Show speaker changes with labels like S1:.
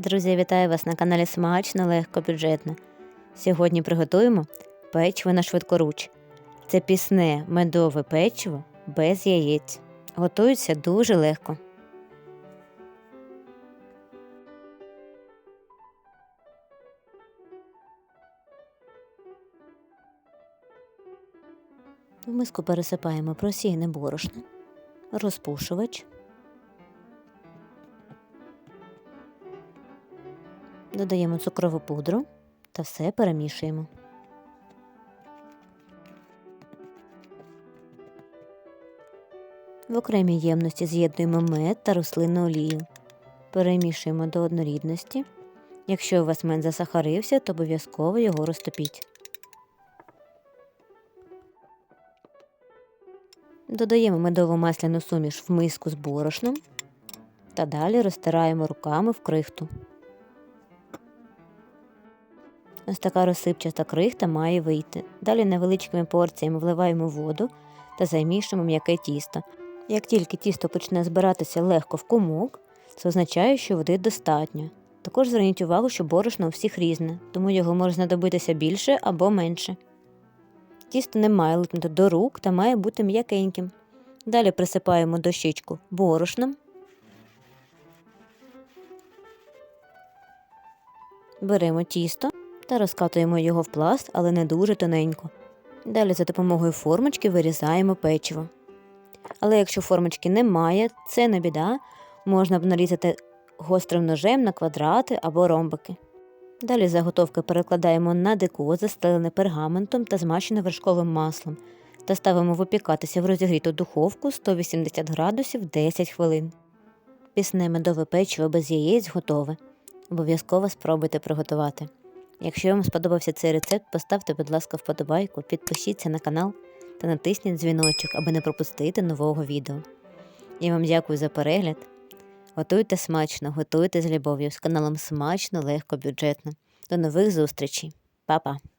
S1: Друзі, вітаю вас на каналі Смачно, легко, бюджетно. Сьогодні приготуємо печиво на швидкоруч. Це пісне медове печиво без яєць. Готується дуже легко. В миску пересипаємо просіяне борошно, розпушувач, додаємо цукрову пудру та все перемішуємо. В окремій ємності з'єднуємо мед та рослинну олію. Перемішуємо до однорідності. Якщо у вас мед засахарився, то обов'язково його розтопіть. Додаємо медово масляну суміш в миску з борошном та далі розтираємо руками в крихту. Ось така розсипчаста крихта має вийти. Далі невеличкими порціями вливаємо воду та замішуємо м'яке тісто. Як тільки тісто почне збиратися легко в комок, це означає, що води достатньо. Також зверніть увагу, що борошно у всіх різне, тому його може знадобитися більше або менше. Тісто не має липнути до рук та має бути м'якеньким. Далі присипаємо дощечку борошном. Беремо тісто та розкатуємо його в пласт, але не дуже тоненько. Далі за допомогою формочки вирізаємо печиво. Але якщо формочки немає, це не біда, можна б нарізати гострим ножем на квадрати або ромбики. Далі заготовки перекладаємо на деко, застелене пергаментом та змащене вершковим маслом, та ставимо випікатися в розігріту духовку 180 градусів 10 хвилин. Пісне медове печиво без яєць готове. Обов'язково спробуйте приготувати. Якщо вам сподобався цей рецепт, поставте, будь ласка, вподобайку, підпишіться на канал та натисніть дзвіночок, аби не пропустити нового відео. Я вам дякую за перегляд. Готуйте смачно, готуйте з любов'ю з каналом Смачно, легко, бюджетно. До нових зустрічей. Па-па!